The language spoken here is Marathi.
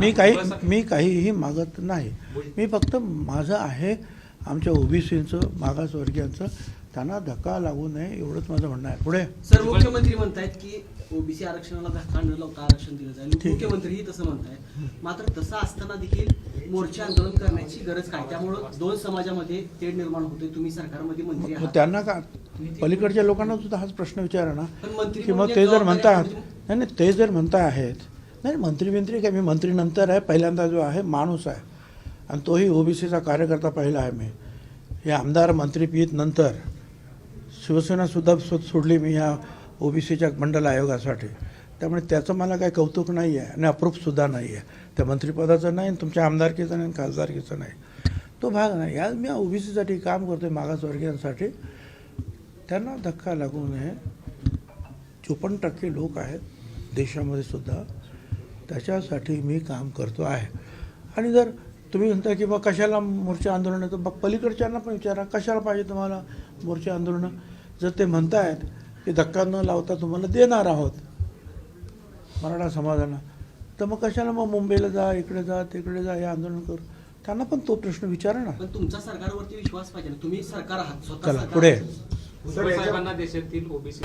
मी काही मी काहीही मागत नाही. मी फक्त माझं आहे आमच्या ओबीसीचं मागासवर्गीयांचं त्यांना धक्का लागू नये एवढंच माझं म्हणणं आहे. पुढे. सर मुख्यमंत्री म्हणतायत की ओबीसी आरक्षणाला धक्का न लावता आरक्षण दिलं जाईल. मुख्यमंत्रीही तसं म्हणतायत. मात्र तसं असताना देखील मोर्चे आंदोलन करण्याची गरज काय? त्यामुळं दोन समाजामध्ये तेढ निर्माण होते तुम्ही सरकारमध्ये मंत्री आहात. त्यांना का पलीकडच्या लोकांना सुद्धा हाच प्रश्न विचारा ना की मग ते जर म्हणतात नाही ते जर म्हणता आहेत नाही मंत्री मंत्री काय मी मंत्री नंतर आहे पहिल्यांदा जो आहे माणूस आहे. आणि तोही ओबीसीचा कार्यकर्ता पहिला आहे मी. हे आमदार मंत्री पीत नंतर शिवसेनासुद्धा सोडली मी ह्या ओबीसीच्या मंडल आयोगासाठी. त्यामुळे त्याचं मला काही कौतुक नाही आहे आणि अप्रूपसुद्धा नाही आहे. त्या मंत्रिपदाचं नाही आणि तुमच्या आमदारकीचं नाही आणि खासदारकीचं नाही. तो भाग नाही. या मी ओबीसीसाठी काम करतो आहे मागासवर्गीयांसाठी. त्यांना धक्का लागू नये. चोपन्न टक्के लोक आहेत देशामध्ये सुद्धा. त्याच्यासाठी मी काम करतो आहे. आणि जर तुम्ही म्हणता की बा कशाला मोर्चा आंदोलन तर मग पलीकडच्यांना पण विचारा कशाला पाहिजे तुम्हाला मोर्चा आंदोलनं? जर ते म्हणतायत की धक्का न लावता तुम्हाला देणार आहोत मराठा समाजाला तर मग कशाला मग मुंबईला जा इकडे जा तिकडे जा हे आंदोलन करू? त्यांना पण तो प्रश्न विचारा ना. पण तुमचा सरकारवरती विश्वास पाहिजे ना. तुम्ही सरकार आहात पुढे. देशातील ओबीसी